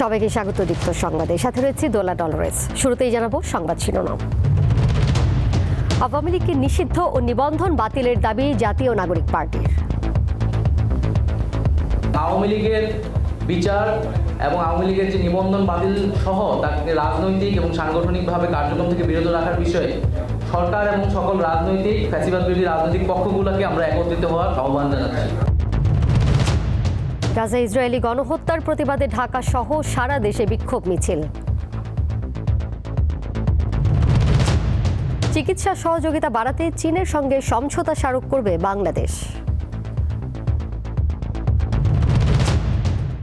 সবাইকে স্বাগত দীপ্ত সংবাদে। সাথে রয়েছে দোলা ডলরেস। শুরুতেই জানাব সংবাদ শিরোনাম। আওয়ামী লীগকে নিষিদ্ধ ও নিবন্ধন বাতিলের দাবি জাতীয় নাগরিক পার্টির। আওয়ামী লীগের বিচার এবং আওয়ামী লীগের যে নিবন্ধন বাতিল সহ তাকে রাজনৈতিক এবং সাংগঠনিকভাবে কার্যক্রম থেকে বিরত রাখার বিষয়ে সরকার এবং সকল রাজনৈতিক ফ্যাসিবাদ বিরোধী রাজনৈতিক পক্ষগুলোকে আমরা একত্রিত হওয়ার আহ্বান জানাচ্ছি। গাজা ইসরায়েলি গণহত্যার প্রতিবাদে ঢাকা সহ সারা দেশে বিক্ষোভ মিছিল। চিকিৎসা সহযোগিতা বাড়াতে চীনের সঙ্গে সমঝোতা স্মারক করবে বাংলাদেশ।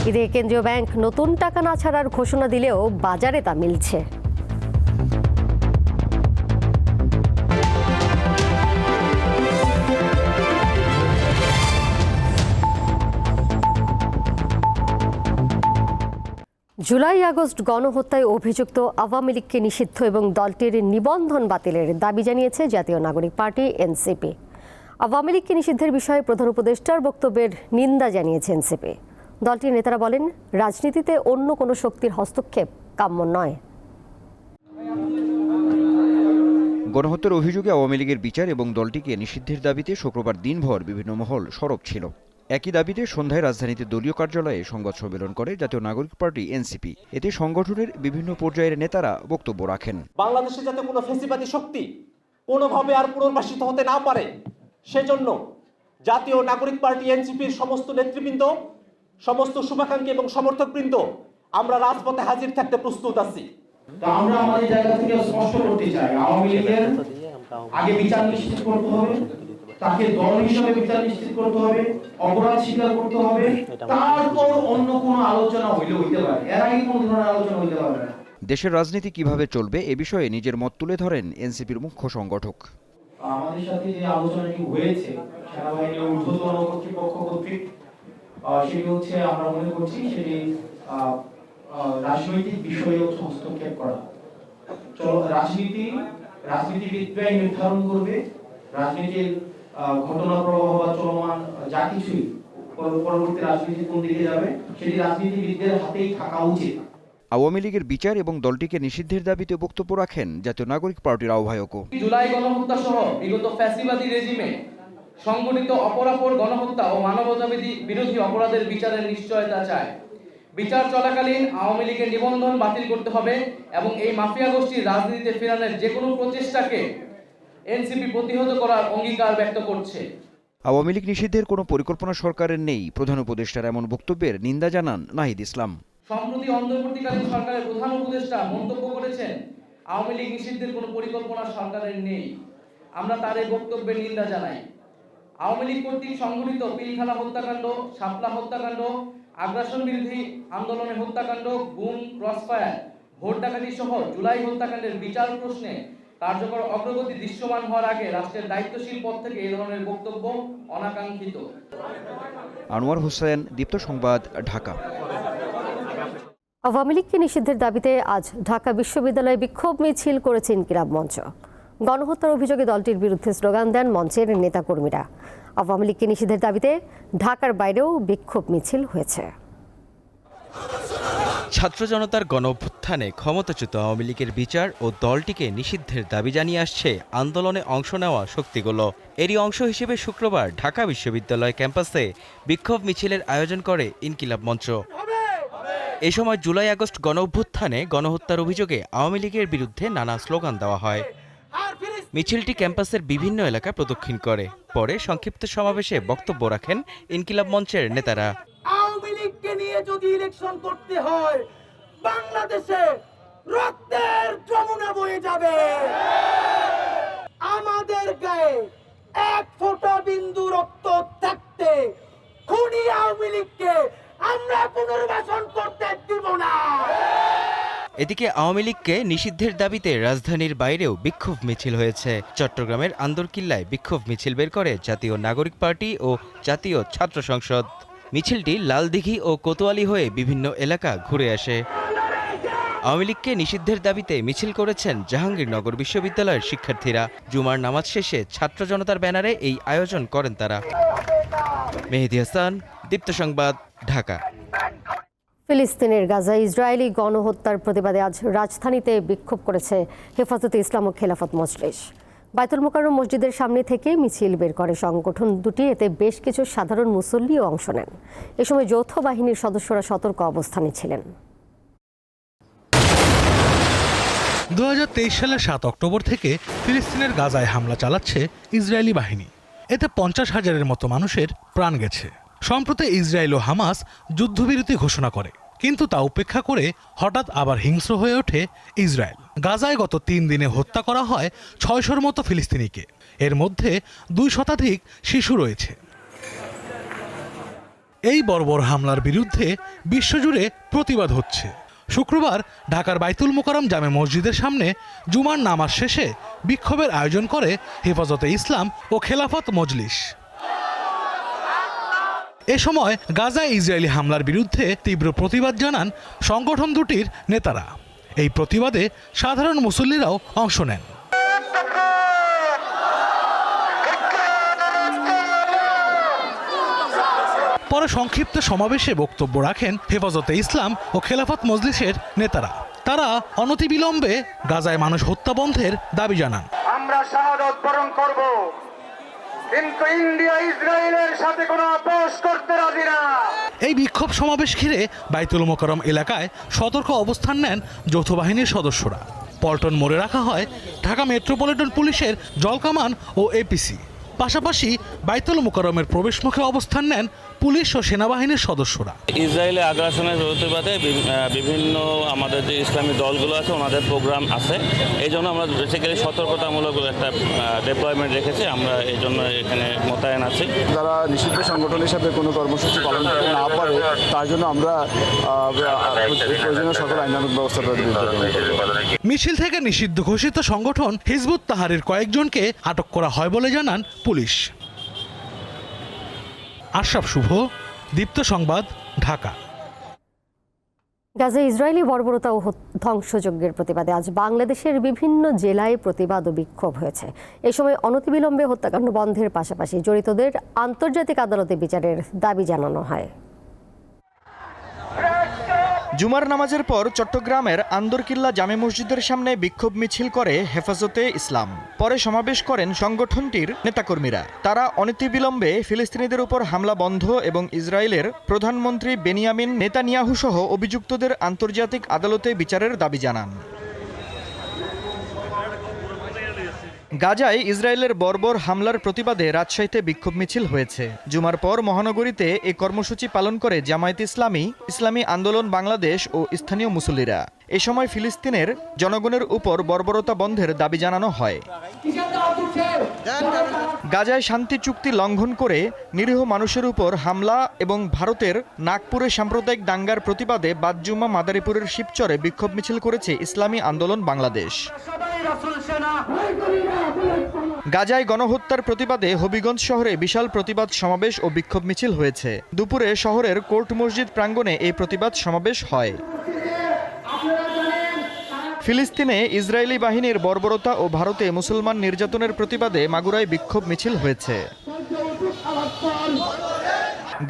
ঈদে কেন্দ্রীয় ব্যাংক নতুন টাকা না ছাড়ার ঘোষণা দিলেও বাজারে তা মিলছে। জুলাই আগস্ট গণহত্যায় অভিযুক্ত আওয়ামী লীগকে নিষিদ্ধ এবং দলটির নিবন্ধন বাতিলের দাবি জানিয়েছে জাতীয় নাগরিক পার্টি, এনসিপি। আওয়ামী লীগকে নিষিদ্ধের বিষয়ে প্রধান উপদেষ্টার বক্তব্যের নিন্দা জানিয়েছে এনসিপি। দলটির নেতারা বলেন, রাজনীতিতে অন্য কোনো শক্তির হস্তক্ষেপ কাম্য নয়। গণহত্যার অভিযোগে আওয়ামী লীগের বিচার এবং দলটিকে নিষিদ্ধের দাবিতে শুক্রবার দিনভর বিভিন্ন মহল সরব ছিল। একই দাবিতে সন্ধ্যায় রাজধানীতে দলীয় কার্যালয়ে সংবাদ সম্মেলন করে জাতীয় নাগরিক পার্টি এনসিপি। এতে সংগঠনের বিভিন্ন পর্যায়ের নেতারা বক্তব্য রাখেন। বাংলাদেশে যাতে কোনো ফেসিবাদী শক্তি কোনোভাবে আর পুনর্বাসিত হতে না পারে সেজন্য জাতীয় নাগরিক পার্টি এনসিপির সমস্ত নেতৃবৃন্দ সমস্ত শুভাকাঙ্ক্ষী এবং সমর্থকবৃন্দ আমরা রাজপথে হাজির থাকতে প্রস্তুত আছি। আমরা আমাদের জায়গা থেকে স্পষ্ট করতে চাই। আওয়ামী লীগের আগে বিচার নিশ্চিত করতে হবে। তাকে দল হিসেবে বিচার নিশ্চিত করতে হবে অপরাধ স্বীকার করতে হবে। তারপর অন্য কোনো আলোচনা হইলে হইতে পারে। এর আগে কোনো ধরনের আলোচনা হইতে পারবে না। দেশের রাজনীতি কীভাবে চলবে এ বিষয়ে নিজের মত তুলে ধরেন এনসিপির মুখ্য সংগঠক। আমাদের সাথে যে আলোচনাটি হয়েছে সেনাবাহিনীর ঊর্ধ্বতন কর্তৃপক্ষ কর্তৃক সেটি হচ্ছে আমরা মনে করছি সেটি রাজনৈতিক বিষয়ে হস্তক্ষেপ করা। রাজনীতি রাজনীতিবিদরাই নির্ধারণ করবে। রাজনীতির ঘটনা প্রবাহ বা চলমান যা কিছুই পরবর্তী রাজনীতি কোন দিকে যাবে সেটি রাজনীতিবিদদের হাতেই থাকা উচিত। আওয়ামী লীগের বিচার এবং দলটিকে নিষিদ্ধের দাবিতে বক্তব্য রাখেন জাতীয় নাগরিক পার্টির আহ্বায়কও জুলাই গণহত্যা সহ বিগত ফ্যাসিবাদী রেজিমে সংগঠিত অপরাপর গণহত্যা ও মানবতাবিধি বিরোধী অপরাধের বিচারের নিশ্চয়তা চায়। বিচার চলাকালীন আওয়ামী লীগের নিবন্ধন বাতিল করতে হবে এবং এই মাফিয়া গোষ্ঠীর রাজনীতিতে ফেরানোর যে কোনো প্রচেষ্টাকে এনসিপি প্রতিহত করার অঙ্গীকার ব্যক্ত করছে। আওয়ামী লীগ নিষিদ্ধের কোনো পরিকল্পনা সরকারের নেই প্রধান উপদেষ্টার এমন বক্তব্যের নিন্দা জানান নাহিদ ইসলাম। সম্প্রতি অন্তর্বর্তীকালীন সরকারের প্রধান উপদেষ্টা মন্তব্য করেছেন আওয়ামী লীগ নিষিদ্ধের কোনো পরিকল্পনা সরকারের নেই। আমরা তার এই বক্তব্যের নিন্দা জানাই। আওয়ামী লীগ কর্তৃক সংগঠিত পিলখানা হত্যাকাণ্ড শাপলা হত্যাকাণ্ড আগ্রাসন বিরোধী আন্দোলনে হত্যাকাণ্ড গুম ক্রসফায়ার ভোট ডাকাতি সহ জুলাই হত্যাকাণ্ডের বিচার প্রশ্নে কার্যকর অগ্রগতি দৃশ্যমান হওয়ার আগে রাষ্ট্রের দায়িত্বশীল পদ থেকে এই ধরনের বক্তব্য অনাকাঙ্ক্ষিত। আনোয়ার হোসেন দীপ্ত সংবাদ ঢাকা। আওয়ামী লীগকে নিষিদ্ধের দাবিতে আজ ঢাকা বিশ্ববিদ্যালয়ে বিক্ষোভ মিছিল করেছে ইনকিলাব মঞ্চ। গণহত্যার অভিযোগে দলটির বিরুদ্ধে স্লোগান দেন মঞ্চের নেতাকর্মীরা। আওয়ামী লীগকে নিষিদ্ধের দাবিতে ঢাকার বাইরেও বিক্ষোভ মিছিল হয়েছে। ছাত্র জনতার গণ অভ্যুত্থানে ক্ষমতাচ্যুত আওয়ামী লীগের বিচার ও দলটিকে নিষিদ্ধের দাবি জানিয়ে আসছে আন্দোলনে অংশ নেওয়া শক্তিগুলো। এরই অংশ হিসেবে শুক্রবার ঢাকা বিশ্ববিদ্যালয় ক্যাম্পাসে বিক্ষোভ মিছিলের আয়োজন করে ইনকিলাব মঞ্চ। এ সময় জুলাই আগস্ট গণ অভ্যুত্থানে গণহত্যার অভিযোগে আওয়ামী লীগের বিরুদ্ধে নানা স্লোগান দেওয়া হয়। মিছিলটি ক্যাম্পাসের বিভিন্ন এলাকা প্রদক্ষিণ করে। পরে সংক্ষিপ্ত সমাবেশে বক্তব্য রাখেন ইনকিলাব মঞ্চের নেতারা। আওয়ামী নিয়ে যদি ইলেকশন করতে হয়, বাংলাদেশে রক্তের যমুনা বয়ে যাবে। আমাদের গায়ে এক ফোঁটা বিন্দু রক্ত থাকতে খুনি আওয়ামী লীগকে আমরা পুনর্বাসন করতে দিব না। এদিকে আওয়ামী লীগকে নিষিদ্ধের দাবিতে রাজধানীর বাইরেও বিক্ষোভ মিছিল হয়েছে। চট্টগ্রামের আন্দরকিল্লায় বিক্ষোভ মিছিল বের করে জাতীয় নাগরিক পার্টি ও জাতীয় ছাত্র সংসদ। মিছিলটি লালদিঘি ও কোতোয়ালি হয়ে বিভিন্ন এলাকা ঘুরে আসে। আওয়ামী লীগকে নিষিদ্ধের দাবিতে মিছিল করেছেন জাহাঙ্গীরনগর বিশ্ববিদ্যালয়ের শিক্ষার্থীরা। জুমার নামাজ শেষে ছাত্র জনতার ব্যানারে এই আয়োজন করেন তারা। মেহেদি হাসান, দীপ্ত সংবাদ, ঢাকা। ফিলিস্তিনের গাজা ইসরায়েলি গণহত্যার প্রতিবাদে আজ রাজধানীতে বিক্ষোভ করেছে হেফাজতে ইসলাম ও খেলাফত মজলিস। বাইতুল মোকাররম মসজিদের সামনে থেকে মিছিল বের করে সংগঠন দুটি। এতে বেশ কিছু সাধারণ মুসল্লিও অংশ নেন। এ সময় যৌথ বাহিনীর সদস্যরা সতর্ক অবস্থানে ছিলেন। দু হাজার তেইশ সালের সাত অক্টোবর থেকে ফিলিস্তিনের গাজায় হামলা চালাচ্ছে ইসরায়েলি বাহিনী। এতে পঞ্চাশ হাজারের মতো মানুষের প্রাণ গেছে। সম্প্রতি ইসরায়েল ও হামাস যুদ্ধবিরতি ঘোষণা করে, কিন্তু তা উপেক্ষা করে হঠাৎ আবার হিংস্র হয়ে ওঠে ইসরায়েল। গাজায় গত তিন দিনে হত্যা করা হয় ছয়শোর মতো ফিলিস্তিনিকে। এর মধ্যে দুই শতাধিক শিশু রয়েছে। এই বর্বর হামলার বিরুদ্ধে বিশ্বজুড়ে প্রতিবাদ হচ্ছে। শুক্রবার ঢাকার বাইতুল মোকারম জামে মসজিদের সামনে জুমার নামাজ শেষে বিক্ষোভের আয়োজন করে হেফাজতে ইসলাম ও খেলাফত মজলিস। এ সময় গাজায় ইসরায়েলি হামলার বিরুদ্ধে তীব্র প্রতিবাদ জানান সংগঠন দুটির নেতারা। এই প্রতিবাদে সাধারণ মুসল্লিরাও অংশ নেন। পরে সংক্ষিপ্ত সমাবেশে বক্তব্য রাখেন হেফাজতে ইসলাম ও খেলাফত মজলিসের নেতারা। তারা অনতিবিলম্বে গাজায় মানুষ হত্যা বন্ধের দাবি জানান। আমরা শাহাদত বরণ করব। কিন্তু ইন্ডিয়া, ইসরায়েলের সাথে কোনো আপোষ করতে রাজি না। এই বিক্ষোভ সমাবেশ ঘিরে বাইতুল মোকারম এলাকায় সতর্ক অবস্থান নেন যৌথ বাহিনীর সদস্যরা। পল্টন মোড়ে রাখা হয় ঢাকা মেট্রোপলিটন পুলিশের জলকামান ও এপিসি। পাশাপাশি বাইতুল মোকারমের প্রবেশমুখে অবস্থান নেন পুলিশ ও সেনাবাহিনীর সদস্যরা। ইসরায়েলে আগ্রাসনের প্রতিবাদে বিভিন্ন আমাদের যে ইসলামী দলগুলো আছে ওনাদের প্রোগ্রাম আছে। এই জন্য আমরা বেসিক্যালি সতর্কতামূলক একটা ডেপ্লয়মেন্ট রেখেছি। আমরা এই জন্য এখানে মোতায়েন আছি। যারা নিষিদ্ধ সংগঠন হিসাবে কোনো কর্মসূচি পালন করতে না পারে তার জন্য আমরা প্রয়োজনীয় সকল আইনানুক ব্যবস্থা। মিছিল থেকে নিষিদ্ধ ঘোষিত সংগঠন হিজবুত তাহারের কয়েকজনকে আটক করা হয় বলে জানান পুলিশ। আশরাফ শুভ, দীপ্ত সংবাদ, ঢাকা। গাজে ইসরায়েলি বর্বরতা ও ধ্বংসযজ্ঞের প্রতিবাদে আজ বাংলাদেশের বিভিন্ন জেলায় প্রতিবাদ ও বিক্ষোভ হয়েছে। এ সময় অনতিবিলম্বে হত্যাকাণ্ড বন্ধের পাশাপাশি জড়িতদের আন্তর্জাতিক আদালতে বিচারের দাবি জানানো হয়। জুমার নামাজের পর চট্টগ্রামের আন্দরকিল্লা জামে মসজিদের সামনে বিক্ষোভ মিছিল করে হেফাজতে ইসলাম। পরে সমাবেশ করেন সংগঠনটির নেতাকর্মীরা। তারা অনতিবিলম্বে ফিলিস্তিনিদের উপর হামলা বন্ধ এবং ইসরায়েলের প্রধানমন্ত্রী বেনিয়ামিন নেতানিয়াহু সহ অভিযুক্তদের আন্তর্জাতিক আদালতে বিচারের দাবি জানান। গাজায় ইসরায়েলের বর্বর হামলার প্রতিবাদে রাজশাহীতে বিক্ষোভ মিছিল হয়েছে। জুমার পর মহানগরীতে এ কর্মসূচি পালন করে জামায়াত ইসলামী ইসলামী আন্দোলন বাংলাদেশ ও স্থানীয় মুসল্লিরা। এ সময় ফিলিস্তিনের জনগণের উপর বর্বরতা বন্ধের দাবি জানানো হয়। গাজায় শান্তি চুক্তি লঙ্ঘন করে নিরীহ মানুষের উপর হামলা এবং ভারতের নাগপুরে সাম্প্রদায়িক দাঙ্গার প্রতিবাদে বাদজুমা মাদারীপুরের শিবচরে বিক্ষোভ মিছিল করেছে ইসলামী আন্দোলন বাংলাদেশ। গাজায় গণহত্যার প্রতিবাদে হবিগঞ্জ শহরে বিশাল প্রতিবাদ সমাবেশ ও বিক্ষোভ মিছিল হয়েছে। দুপুরে শহরের কোর্ট মসজিদ প্রাঙ্গণে এই প্রতিবাদ সমাবেশ হয়। ফিলিস্তিনে ইসরায়েলি বাহিনীর বর্বরতা ও ভারতে মুসলমান নির্যাতনের প্রতিবাদে মাগুরায় বিক্ষোভ মিছিল হয়েছে।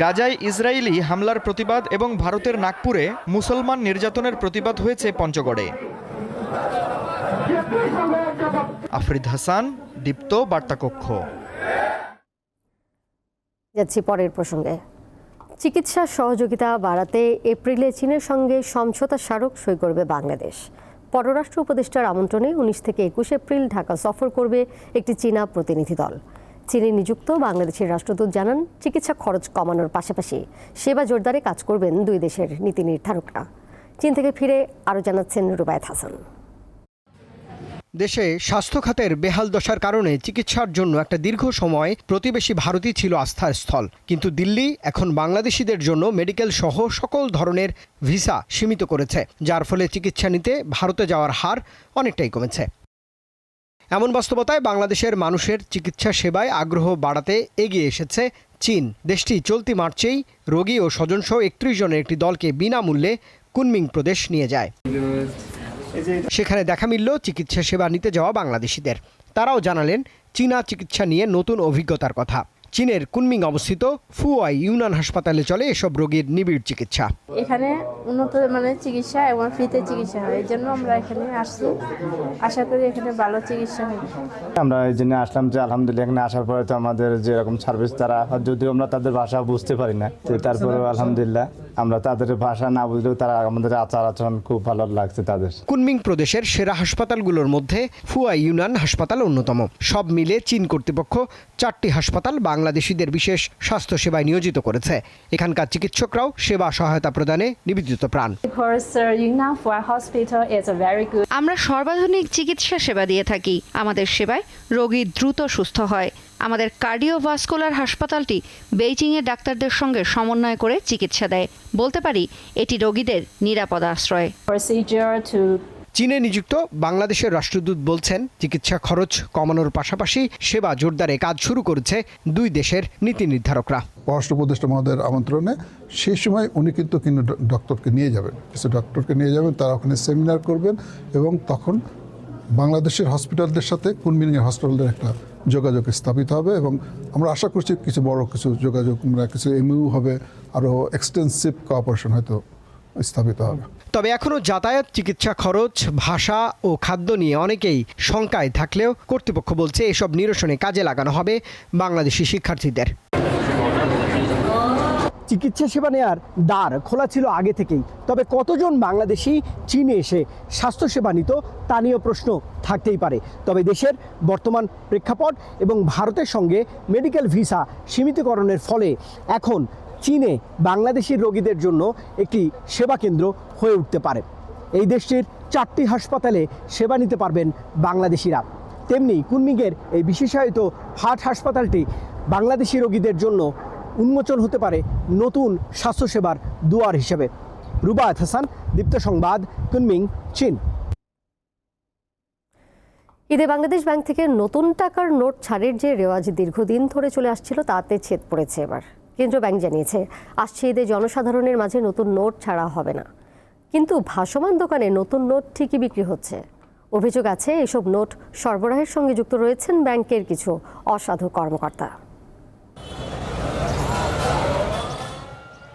গাজায় ইসরায়েলি হামলার প্রতিবাদ এবং ভারতের নাগপুরে মুসলমান নির্যাতনের প্রতিবাদ হয়েছে পঞ্চগড়ে। আফরিদ হাসান, দীপ্ত বার্তাকক্ষ। যাচ্ছি পরের প্রসঙ্গে। চিকিৎসা সহযোগিতা বাড়াতে এপ্রিলে চীনের সঙ্গে সমঝোতা স্মারক সই করবে বাংলাদেশ। পররাষ্ট্র উপদেষ্টার আমন্ত্রণে উনিশ থেকে একুশ এপ্রিল ঢাকা সফর করবে একটি চীনা প্রতিনিধি দল। চীনে নিযুক্ত বাংলাদেশের রাষ্ট্রদূত জানান, চিকিৎসা খরচ কমানোর পাশাপাশি সেবা জোরদারে কাজ করবেন দুই দেশের নীতি নির্ধারকরা। চীন থেকে ফিরে আরও জানাচ্ছেন রুবায়ত হাসান। দেশে স্বাস্থ্য খাতের বেহাল দশার কারণে চিকিৎসার জন্য একটা দীর্ঘ সময় প্রতিবেশী ভারতই ছিল আস্থার স্থল কিন্তু দিল্লি এখন বাংলাদেশিদের জন্য মেডিকেল সহ সকল ধরনের ভিসা সীমিত করেছে, যার ফলে চিকিৎসা নিতে ভারতে যাওয়ার হার অনেকটাই কমেছে। এমন বাস্তবতায় বাংলাদেশের মানুষের চিকিৎসা সেবায় আগ্রহ বাড়াতে এগিয়ে এসেছে চীন। দেশটি চলতি মার্চেই রোগী ও স্বজনসহ একত্রিশ জনের একটি দলকে বিনামূল্যে কুনমিং প্রদেশ নিয়ে যায়। সেখানে দেখা মিলল চিকিৎসা সেবা নিতে যাওয়া বাংলাদেশিদের। তারাও জানালেন, চীনা চিকিৎসা নিয়ে নতুন অভিজ্ঞতার কথা। চীনের কুনমিং অবস্থিত ফুয়াই ইউনান হাসপাতালে চলে এসব রোগীর নিবিড় চিকিৎসা। এখানে উন্নত মানের চিকিৎসা এবং ফ্রিতে চিকিৎসা হয়। এই জন্য আমরা এখানে আসছি। আশা করি এখানে ভালো চিকিৎসা হবে। আমরা এই জন্য আসলাম যে আলহামদুলিল্লাহ এখানে আসার পরে তো আমাদের যেরকম সার্ভিস তারা যদিও আমরা তাদের ভাষা বুঝতে পারি না তো তারপরেও আলহামদুলিল্লাহ আমরা তাদের ভাষা না বুঝলেও তারা আমাদের আচার আচরণ খুব ভালো লাগছে তাদের। কুনমিং প্রদেশের সেরা হাসপাতালগুলোর মধ্যে ফুয়াই ইউনান হাসপাতাল অন্যতম। সব মিলে চীন কর্তৃপক্ষ চারটি হাসপাতাল বাংলাদেশিদের বিশেষ স্বাস্থ্যসেবায় নিয়োজিত করেছে। এখানকার চিকিৎসকরাও সেবা সহায়তা প্রদানে নিবেদিত প্রাণ। আমরা সর্বাধুনিক চিকিৎসা সেবা দিয়ে থাকি। আমাদের সেবায় রোগী দ্রুত সুস্থ হয়। আমাদের কার্ডিওভাস্কুলার হাসপাতালটি বেইজিংয়ের ডাক্তারদের সঙ্গে সমন্বয় করে চিকিৎসা দেয়। বলতে পারি এটি রোগীদের নিরাপদ আশ্রয়। চীনে নিযুক্ত বাংলাদেশের রাষ্ট্রদূত বলছেন, চিকিৎসা খরচ কমানোর পাশাপাশি সেবা জোরদারে কাজ শুরু করেছে দুই দেশের নীতি নির্ধারকরা। উপদেষ্টা মহোদয়ের আমন্ত্রণে সেই সময় উনি কিন্তু কিন্তু ডক্টরকে নিয়ে যাবেন। কিছু ডক্টরকে নিয়ে যাবেন, তারা ওখানে সেমিনার করবেন এবং তখন বাংলাদেশের হসপিটালদের সাথে কুনমিনের হসপিটালদের একটা যোগাযোগ স্থাপিত হবে এবং আমরা আশা করছি কিছু বড় কিছু যোগাযোগ কিছু এমইউ হবে, আরও এক্সটেন্সিভ কোঅপারেশন হয়তো স্থাপিত হবে। তবে এখনও যাতায়াত, চিকিৎসা খরচ, ভাষা ও খাদ্য নিয়ে অনেকেই শঙ্কায় থাকলেও কর্তৃপক্ষ বলছে এসব নিরসনে কাজে লাগানো হবে বাংলাদেশি শিক্ষার্থীদের। চিকিৎসা সেবা নেয়ার দ্বার খোলা ছিল আগে থেকেই। তবে কতজন বাংলাদেশি, চীনে এসে স্বাস্থ্যসেবা নিত তা নিয়েও প্রশ্ন থাকতেই পারে। তবে দেশের বর্তমান প্রেক্ষাপট এবং ভারতের সঙ্গে মেডিকেল ভিসা সীমিতকরণের ফলে এখন চীনে বাংলাদেশি রোগীদের জন্য একটি সেবা কেন্দ্র হয়ে উঠতে পারে। এই দেশটির চারটি হাসপাতালে সেবা নিতে পারবেন বাংলাদেশিরা। তেমনি কুনমিংয়ের এই বিশেষায়িত হার্ট হাসপাতালটি বাংলাদেশি রোগীদের জন্য উন্মোচন হতে পারে নতুন স্বাস্থ্যসেবার দুয়ার হিসেবে। রুবায়ত হাসান, দীপ্ত সংবাদ, কুনমিং, চীন। ঈদে বাংলাদেশ ব্যাংক থেকে নতুন টাকার নোট ছাড়ের যে রেওয়াজ দীর্ঘদিন ধরে চলে আসছিল, তাতে ছেদ পড়েছে এবার। কেন্দ্রীয় ব্যাংক জানিয়েছে, আসছে ঈদে জনসাধারণের মাঝে নতুন নোট ছাড়া হবে না। কিন্তু ভাসমান দোকানে নতুন নোট ঠিকই বিক্রি হচ্ছে। অভিযোগ আছে, এসব নোট সরবরাহের সঙ্গে যুক্ত রয়েছেন ব্যাংকের কিছু অসাধু কর্মকর্তা।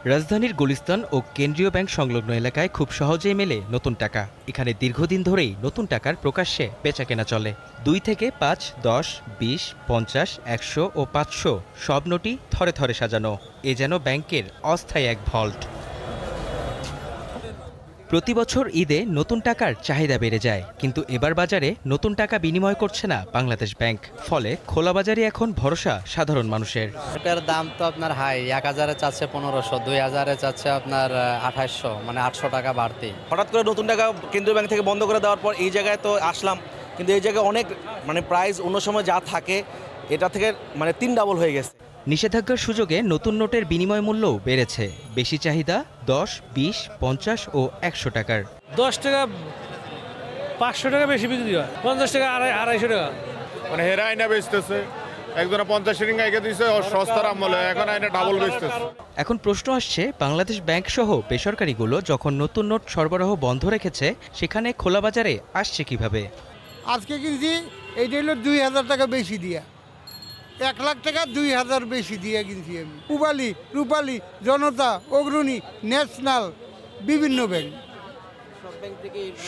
রাজধানীর গুলিস্তান ও কেন্দ্রীয় ব্যাংক সংলগ্ন এলাকায় খুব সহজেই মেলে নতুন টাকা। এখানে দীর্ঘদিন ধরেই নতুন টাকার প্রকাশ্যে বেচা কেনা চলে। দুই থেকে পাঁচ, দশ, বিশ, পঞ্চাশ, একশো ও পাঁচশো সব নোটই থরে থরে সাজানো। এ যেন ব্যাংকের অস্থায়ী এক ভল্ট। প্রতি বছর ঈদে নতুন টাকার চাহিদা বেড়ে যায়। কিন্তু এবার বাজারে নতুন টাকা বিনিময় করছে না বাংলাদেশ ব্যাংক। ফলে খোলা বাজারে এখন ভরসা সাধারণ মানুষের। এটার দাম তো আপনার হাই এক হাজারে চাচ্ছে পনেরোশো দুই হাজারে চাচ্ছে আপনার আঠাশশো মানে আটশো টাকা বাড়তি হঠাৎ করে নতুন টাকা কেন্দ্রীয় ব্যাংক থেকে বন্ধ করে দেওয়ার পর এই জায়গায় তো আসলাম। কিন্তু এই জায়গায় অনেক মানে প্রাইস অন্য সময় যা থাকে এটা থেকে মানে তিন ডাবল হয়ে গেছে। নিষেধাজ্ঞার সুযোগে নতুন নোটের বিনিময় মূল্যও বেড়েছে। বেশি চাহিদা দশ বিশ পঞ্চাশ ও একশো টাকার। দশ টাকা পাঁচশো টাকা বেশি বিক্রি হয়। পঞ্চাশ টাকা আড়াই আড়াইশো টাকা। মানে হেরা আইনা বেচতেছে। একজনে পঞ্চাশ রিঙ্গা দিছে ও সস্তার আমলে এখন আইনা ডাবল বেচতেছে। এখন প্রশ্ন আসছে বাংলাদেশ ব্যাংক সহ বেসরকারিগুলো যখন নতুন নোট সরবরাহ বন্ধ রেখেছে সেখানে খোলা বাজারে আসছে কীভাবে? আজকে কিনছি এইটা হলো দুই হাজার টাকা বেশি দিয়া। এক লাখ টাকা দুই হাজার বেশি দিয়ে কিনছি আমি। রূপালি রূপালি জনতা অগ্রণী ন্যাশনাল বিভিন্ন ব্যাংক।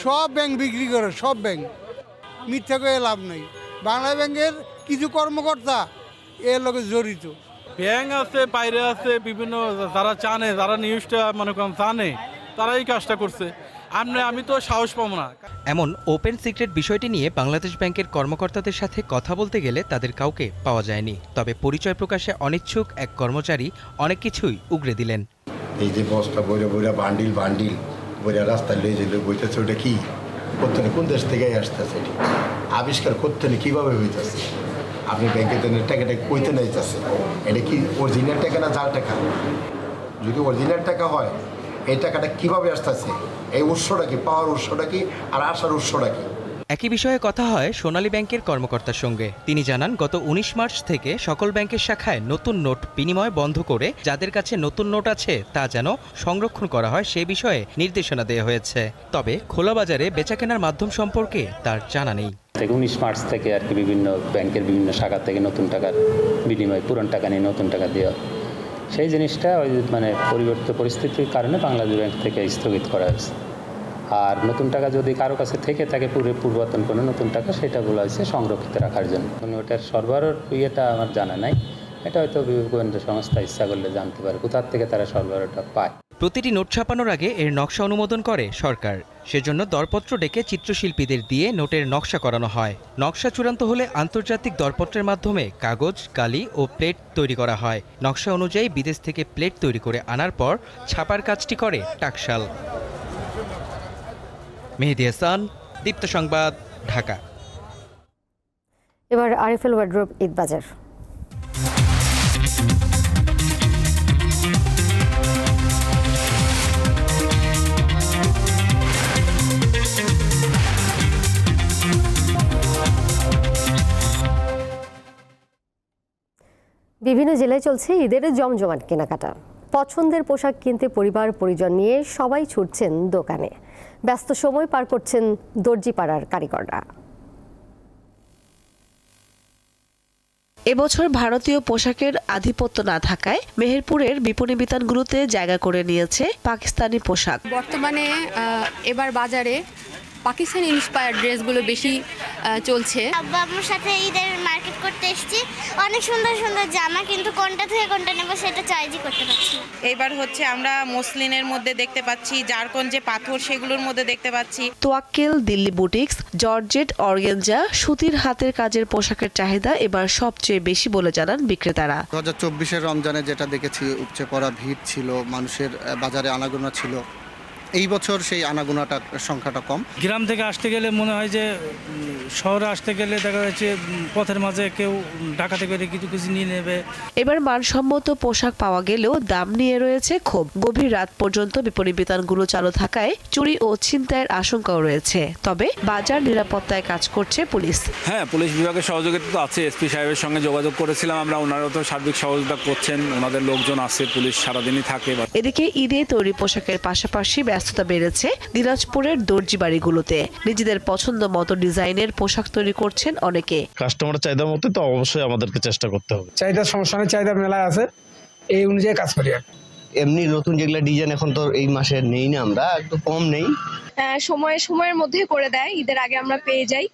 সব ব্যাংক বিক্রি করে সব ব্যাংক। মিথ্যা করে লাভ নেই। বাংলা ব্যাংকের কিছু কর্মকর্তা এর লগে জড়িত। ব্যাংক আছে বাইরে আছে বিভিন্ন যারা জানে যারা নিউজটা মনে করেন জানে তারা এই কাজটা করছে। আমি আমি তো সাহস পাবো না। এমন ওপেন সিক্রেট বিষয়টি নিয়ে বাংলাদেশ ব্যাংকের কর্মকর্তাদের সাথে কথা বলতে গেলে তাদের কাউকে পাওয়া যায়নি। তবে পরিচয় প্রকাশে অনিচ্ছুক এক কর্মচারী অনেক কিছুই উগরে দিলেন। এই যে বস্তা বইরা বইরা বান্ডিল বান্ডিল বইরা রাস্তায় লয়ে যেলে বইতেছে ওটা কি? করতে কোন দেশ থেকে আসতেছে এটি? আবিষ্কার করতে কীভাবে হইতেছে? আপনি ব্যাংকে দেন টাকাটা কইতে নাইতেছে। এটা কি অরিজিনাল টাকা না জাল টাকা? যদি অরিজিনাল টাকা হয় এই টাকাটা কীভাবে আসতেছে? এই উৎসটা কি পাওয়ার উৎসটা কি আর আসার উৎসটা কি? একই বিষয়ে কথা হয় সোনালী ব্যাংকের কর্মকর্তার সঙ্গে। তিনি জানান গত উনিশ মার্চ থেকে সকল ব্যাংকের শাখায় নতুন নোট বিনিময় বন্ধ করে যাদের কাছে নতুন নোট আছে তা যেন সংরক্ষণ করা হয় সে বিষয়ে নির্দেশনা দেওয়া হয়েছে। তবে খোলা বাজারে বেচাকেনার মাধ্যম সম্পর্কে তার জানা নেই। থেকে উনিশ মার্চ থেকে আর কি বিভিন্ন ব্যাংকের বিভিন্ন শাখা থেকে নতুন টাকার বিনিময় পুরান টাকা নিয়ে নতুন টাকা দেওয়া সেই জিনিসটা ওই মানে পরিবর্তিত পরিস্থিতির কারণে বাংলাদেশ ব্যাংক থেকে স্থগিত করা হয়েছে। আর নতুন টাকা যদি কারও কাছে থেকে থাকে পুরে পূর্বতন কোনো নতুন টাকা সেটা বলা হয়েছে সংরক্ষিত রাখার জন্য। মানে ওটার সরবরাহ ইয়েটা আমার জানা নাই। এটা হয়তো বিভিন্ন সংস্থা ইচ্ছা করলে জানতে পারে। কোথার থেকে তারা সরবরাহটা পায়? প্রতিটি নোট ছাপানোর আগে এর নকশা অনুমোদন করে সরকার। সেজন্য দরপত্র ডেকে চিত্রশিল্পীদের দিয়ে নোটের নকশা করানো হয়। নকশা চূড়ান্ত হলে আন্তর্জাতিক দরপত্রের মাধ্যমে কাগজ, কালি ও প্লেট তৈরি করা হয়। নকশা অনুযায়ী বিদেশ থেকে প্লেট তৈরি করে আনার পর ছাপার কাজটি করে টাকশাল। মেহেদি হাসান, দীপ্ত সংবাদ, ঢাকা। এবার আরিফেল ওয়ার্ড্রোব ঈদবাজার। বিভিন্ন জেলায় চলছে ঈদের জমজমাট কেনাকাটা। পছন্দের পোশাক কিনতে পরিবার পরিজন নিয়ে সবাই ছুটছেন দোকানে। ব্যস্ত সময় পার করছেন দর্জিপাড়ার কারিগররা। এবছর ভারতীয় পোশাকের আধিপত্য না থাকায় মেহেরপুরের বিপণী বিতানগুলোতে জায়গা করে নিয়েছে পাকিস্তানি পোশাক। বর্তমানে এবার বাজারে পাকিস্তানি ইন্সপায়ার্ড ড্রেসগুলো বেশি চলছে। আব্বু আম্মুর সাথে ঈদের মার্কেট করতে এসেছি। অনেক সুন্দর সুন্দর জামা কিন্তু কোনটা থেকে কোনটা নেব সেটা চয়েসই করতে পারছি না। এবার হচ্ছে আমরা মসলিনের মধ্যে দেখতে পাচ্ছি জারকন যে পাথর সেগুলোর মধ্যে দেখতে পাচ্ছি। Tawakkal Delhi boutiques georgette organza সুতির হাতের কাজের পোশাকের চাহিদা এবার সবচেয়ে বেশি বলে জানান বিক্রেতারা। দু হাজার চব্বিশের রমজানে যেটা দেখেছি উপচে পড়া ভিড় ছিল মানুষের বাজারে আনাগোনা ছিল। এই বছর সেই আনাগোনাটার সংখ্যাটা কম। গ্রাম থেকে আসতে গেলে মনে হয় যে শহরে আসতে গেলে দেখা যাচ্ছে পথের মাঝে কেউ ডাকাতে করে কিছু কিছু নিয়ে নেবে। এবার মানসম্মত পোশাক পাওয়া গেলেও দাম নিয়ে রয়েছে ক্ষোভ। গভীর রাত পর্যন্ত বিপণী বিতানগুলো চালু থাকায় চুরি ও ছিনতাইয়ের আশঙ্কাও রয়েছে। তবে বাজার নিরাপত্তায় কাজ করছে পুলিশ। হ্যাঁ পুলিশ বিভাগের সহযোগিতা তো আছে। এসপি সাহেবের সঙ্গে যোগাযোগ করেছিলাম আমরা। ওনারাও তো সার্বিক সহযোগিতা করছেন। ওনাদের লোকজন আছে পুলিশ সারাদিনই থাকে। এদিকে ঈদে তৈরি পোশাকের পাশাপাশি ব্যস্ততা বেড়েছে দিনাজপুরের দর্জি বাড়িগুলোতে। নিজেদের পছন্দ মতো ডিজাইনের পোশাক তৈরি করছেন অনেকে। কাস্টমার চাহিদা মতো তো অবশ্যই আমাদেরকে চেষ্টা করতে হবে। চাহিদা সমস্যা নেই চাহিদা মেলায় আছে। এই অনুযায়ী কাজ করি আর এমনি নতুন যেগুলো ডিজাইন এখন তো এই মাসে নেই না আমরা একটু কম নেই। সময় সময়ের মধ্যে করে দেয় ঈদের আগে আমরা পেয়ে যাই।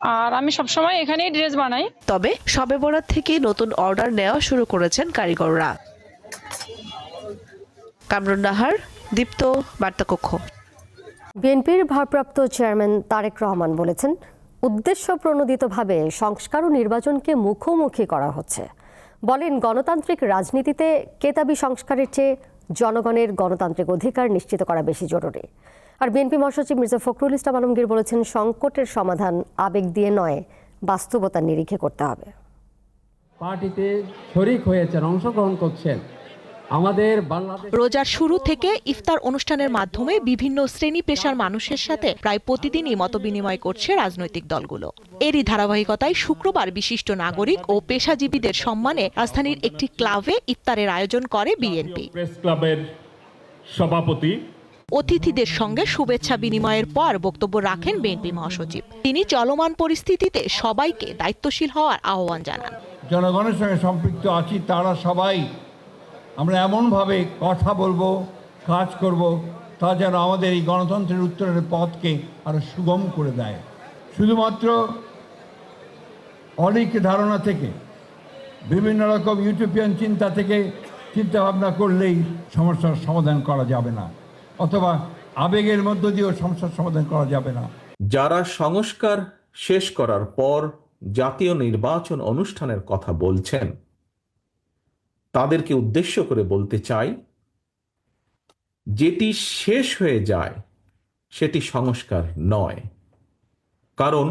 আর আমি সবসময় এখানেই ড্রেস বানাই। তবে সবে বরাত থেকে নতুন অর্ডার নেওয়া শুরু করেছেন কারিগররা। কামরুন নাহার দীপ্ত বার্তাকক্ষ। বিএনপির ভারপ্রাপ্ত চেয়ারম্যান তারেক রহমান বলেছেন উদ্দেশ্য প্রণোদিতভাবে সংস্কার ও নির্বাচনকে মুখোমুখি করা হচ্ছে। বলেন গণতান্ত্রিক রাজনীতিতে কেতাবি সংস্কারের চেয়ে জনগণের গণতান্ত্রিক অধিকার নিশ্চিত করা বেশি জরুরি। আর বিএনপি মহাসচিব মির্জা ফখরুল ইসলাম আলমগীর বলেছেন সংকটের সমাধান আবেগ দিয়ে নয় বাস্তবতার নিরিখে করতে হবে। পার্টিতে শরিক হয়েছেন অংশগ্রহণ করছেন। আমাদের রোজার শুরু থেকে ইফতার অনুষ্ঠানের মাধ্যমে বিভিন্ন শ্রেণি পেশার মানুষের সাথে প্রায় প্রতিদিনই মতবিনিময় করছে রাজনৈতিক দলগুলো। এরই ধারাবাহিকতায় শুক্রবার বিশিষ্ট নাগরিক ও পেশাজীবীদের সম্মানে রাজধানীর একটি ক্লাবে ইফতারের আয়োজন করে বিএনপি। ক্লাবের সভাপতি অতিথিদের সঙ্গে শুভেচ্ছা বিনিময়ের পর বক্তব্য রাখেন বিএনপি মহাসচিব। তিনি চলমান পরিস্থিতিতে সবাইকে দায়িত্বশীল হওয়ার আহ্বান জানান। জনগণের সঙ্গে সম্পৃক্ত আছি তারা সবাই আমরা এমনভাবে কথা বলব, কাজ করব, তা যেন আমাদের এই গণতন্ত্রের উত্তরের পথকে আরও সুগম করে দেয়। শুধুমাত্র অনেক ধারণা থেকে, বিভিন্ন রকম ইউটোপিয়ান চিন্তা থেকে চিন্তা ভাবনা করলেই সমস্যার সমাধান করা যাবে না, অথবা আবেগের মধ্য দিয়েও সমস্যার সমাধান করা যাবে না। যারা সংস্কার শেষ করার পর জাতীয় নির্বাচন অনুষ্ঠানের কথা বলছেন তাদেরকে উদ্দেশ্য করে বলতে চাই যেটি শেষ হয়ে যায় সেটি সংস্কার নয়। কারণ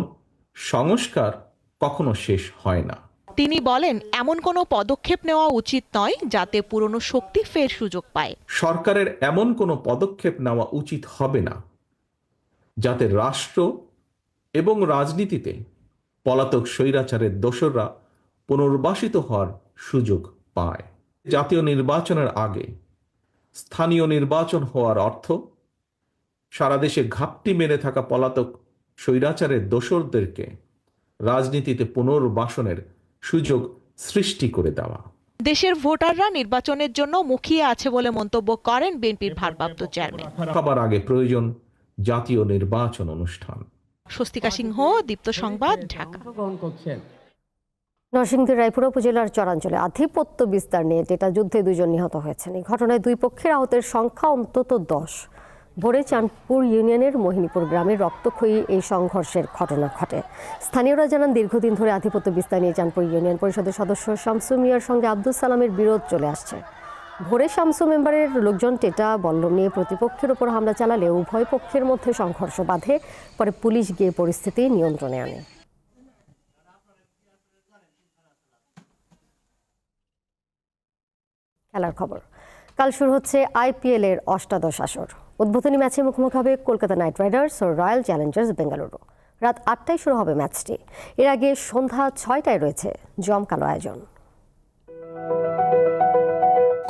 সংস্কার কখনো শেষ হয় না। তিনি বলেন এমন কোনো পদক্ষেপ নেওয়া উচিত নয় যাতে পুরনো শক্তি ফের সুযোগ পায়। সরকারের এমন কোনো পদক্ষেপ নেওয়া উচিত হবে না যাতে রাষ্ট্র এবং রাজনীতিতে পলাতক স্বৈরাচারের দোসররা পুনর্বাসিত হওয়ার সুযোগ পায়। জাতীয় নির্বাচনের আগে স্থানীয় নির্বাচন হওয়ার অর্থ সারা দেশে ঘাপটি মেরে থাকা পলাতক স্বৈরাচারের দোসরদেরকে রাজনীতিতে পুনর্বাসনের সুযোগ সৃষ্টি করে দেওয়া। দেশের ভোটাররা নির্বাচনের জন্য মুখিয়ে আছে বলে মন্তব্য করেন বিএনপির ভারপ্রাপ্ত চেয়ারম্যান। সবার আগে প্রয়োজন জাতীয় নির্বাচন অনুষ্ঠান। স্বস্তিকা সিংহ দীপ্ত সংবাদ ঢাকা। নরসিংদীর রায়পুরা উপজেলার চরাঞ্চলে আধিপত্য বিস্তার নিয়ে ডেটা যুদ্ধে দুজন নিহত হয়েছেন। এই ঘটনায় দুই পক্ষের আহতের সংখ্যা অন্তত দশ। ভোরে চাঁদপুর ইউনিয়নের মোহিনীপুর গ্রামে রক্তক্ষয়ী এই সংঘর্ষের ঘটনা ঘটে। স্থানীয়রা জানান, দীর্ঘদিন ধরে আধিপত্য বিস্তার নিয়ে চাঁদপুর ইউনিয়ন পরিষদের সদস্য শামসু মিয়ার সঙ্গে আব্দুল সালামের বিরোধ চলে আসছে। ভোরে শামসু মেম্বারের লোকজন টেটা বল্লম নিয়ে প্রতিপক্ষের ওপর হামলা চালালে উভয় পক্ষের মধ্যে সংঘর্ষ বাঁধে, পরে পুলিশ গিয়ে পরিস্থিতি নিয়ন্ত্রণে আনে। খেলার খবর। কাল শুরু হচ্ছে আইপিএল এর অষ্টাদশ আসর। উদ্বোধনী ম্যাচে মুখোমুখি হবে কলকাতা নাইট রাইডার্স ও রয়্যাল চ্যালেঞ্জার্স বেঙ্গালুরু। রাত আটটায় শুরু হবে ম্যাচটি। এর আগে সন্ধ্যা ছয়টায় রয়েছে জমকালো আয়োজন।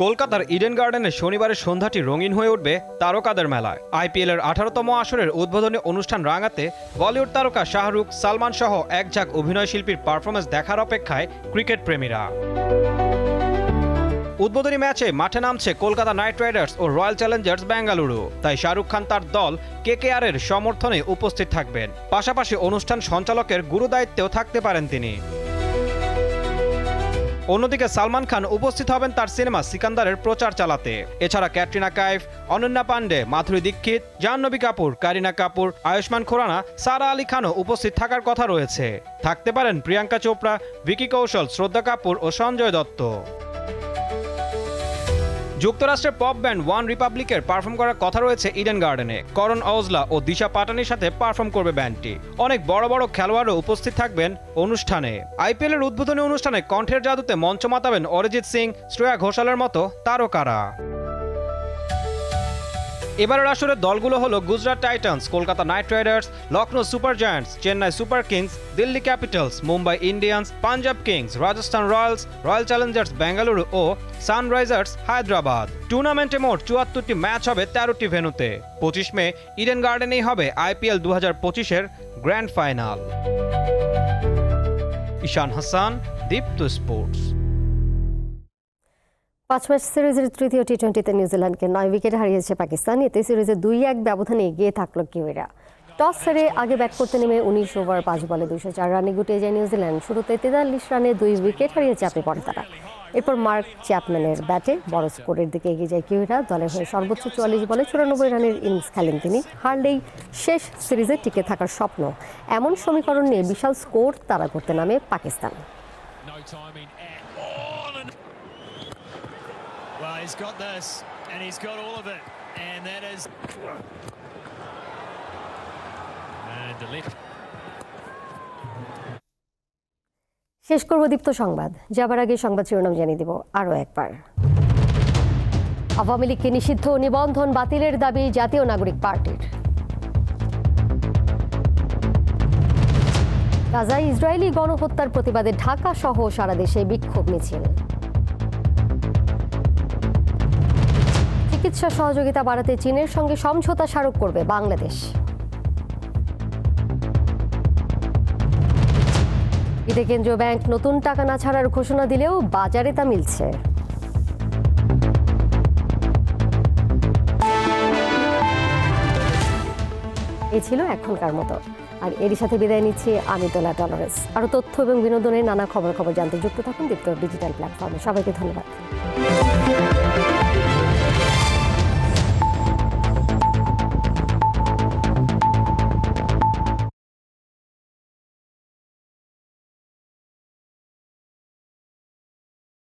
কলকাতার ইডেন গার্ডেনে শনিবারের সন্ধ্যাটি রঙিন হয়ে উঠবে তারকাদের মেলায়। আইপিএলের আঠারোতম আসরের উদ্বোধনী অনুষ্ঠান রাঙাতে বলিউড তারকা শাহরুখ, সালমান সহ এক ঝাঁক অভিনয় শিল্পীর পারফরমেন্স দেখার অপেক্ষায় ক্রিকেট প্রেমীরা। উদ্বোধনী ম্যাচে মাঠে নামছে কলকাতা নাইট রাইডার্স ও রয়্যাল চ্যালেঞ্জার্স বেঙ্গালুরু তাই শাহরুখ খান তার দল কেকেআর এর সমর্থনে উপস্থিত থাকবেন। পাশাপাশি অনুষ্ঠান সঞ্চালকের গুরুদায়িত্বেও থাকতে পারেন তিনি। অন্যদিকে সালমান খান উপস্থিত হবেন তার সিনেমা সিকান্দারের প্রচার চালাতে। এছাড়া ক্যাটরিনা কাইফ, অনন্যা পান্ডে, মাধুরী দীক্ষিত, জাহ্নবী কাপুর, কারিনা কাপুর, আয়ুষ্মান খুরানা, সারা আলী খানও উপস্থিত থাকার কথা রয়েছে। থাকতে পারেন প্রিয়াঙ্কা চোপড়া, ভিকি কৌশল, শ্রদ্ধা কাপুর ও সঞ্জয় দত্ত। যুক্তরাষ্ট্রের পপ ব্যান্ড ওয়ান রিপাবলিকের পারফর্ম করার কথা রয়েছে ইডেন গার্ডেনে। করণ অজলা ও দিশা পাটানির সাথে পারফর্ম করবে ব্যান্ডটি। অনেক বড় বড় খেলোয়াড়ও উপস্থিত থাকবেন অনুষ্ঠানে। আইপিএল এর উদ্বোধনী অনুষ্ঠানে কণ্ঠের জাদুতে মঞ্চ মাতাবেন অরিজিৎ সিং, শ্রেয়া ঘোষালের মতো তারকারা। এবারের আসরের দলগুলো হলো Gujarat Titans, Kolkata Knight Riders Lucknow Super Giants, Chennai Super Kings, Delhi Capitals, Mumbai Indians, Punjab Kings, Rajasthan Royals, Royal Challengers Bengaluru ও সানরাইজার্স হায়দ্রাবাদ। টুর্নামেন্টে মোট চুয়াত্তরটি ম্যাচ হবে তেরোটি ভেনুতে পঁচিশ মে ইডেন গার্ডেনেই হবে আইপিএল দু হাজার পঁচিশের grand final. Ishan Hasan, Deepto sports. পাঁচ ম্যাচ সিরিজের তৃতীয় টি টোয়েন্টিতে নিউজিল্যান্ডকে নয় উইকেটে হারিয়েছে পাকিস্তান। এতে সিরিজে দুই এক ব্যবধানে এগিয়ে থাকল কিউইরা। টস সেরে আগে ব্যাট করতে নেমে উনিশ ওভার, পাঁচ বলে দুশো চার রানে গুটিয়ে যায় নিউজিল্যান্ড। শুরুতে তেতাল্লিশ রানে দুই উইকেট হারিয়ে চাপে পড়ে তারা। এরপর মার্ক চ্যাপম্যানের ব্যাটে বড় স্কোরের দিকে এগিয়ে যায় কিউইরা। দলের হয়ে সর্বোচ্চ চুয়াল্লিশ বলে চুরানব্বই রানের ইনিংস খেলেন তিনি। হারলেই শেষ সিরিজে টিকে থাকার স্বপ্ন। এমন সমীকরণ নিয়ে বিশাল স্কোর তারা করতে নামে Pakistan. He's got this, and he's got all of it, and that is. And the left. শেষ করব দীপ্ত সংবাদ যাবার আগে সংবাদ শিরোনাম জানিয়ে দিব আরও একবার আওয়ামী লীগকে নিষিদ্ধ নিবন্ধন বাতিলের দাবি জাতীয় নাগরিক পার্টির গাজায় ইসরায়েলি গণহত্যার প্রতিবাদে ঢাকা সহ সারা দেশে বিক্ষোভ মিছিল চিকিৎসা সহযোগিতা বাড়াতে চীনের সঙ্গে সমঝোতা স্মারক করবে বাংলাদেশ। ঈদে কেন্দ্রীয় ব্যাংক নতুন টাকা না ছাড়ার ঘোষণা দিলেও বাজারে তা মিলছে। এই ছিল এখনকার মতো। আর এরই সাথে বিদায় নিচ্ছি আমি তোলা টলারেন্স। আরও তথ্য এবং বিনোদনের নানা খবর খবর জানতে যুক্ত থাকুন দীপ্ত ডিজিটাল প্ল্যাটফর্মে। সবাইকে ধন্যবাদ।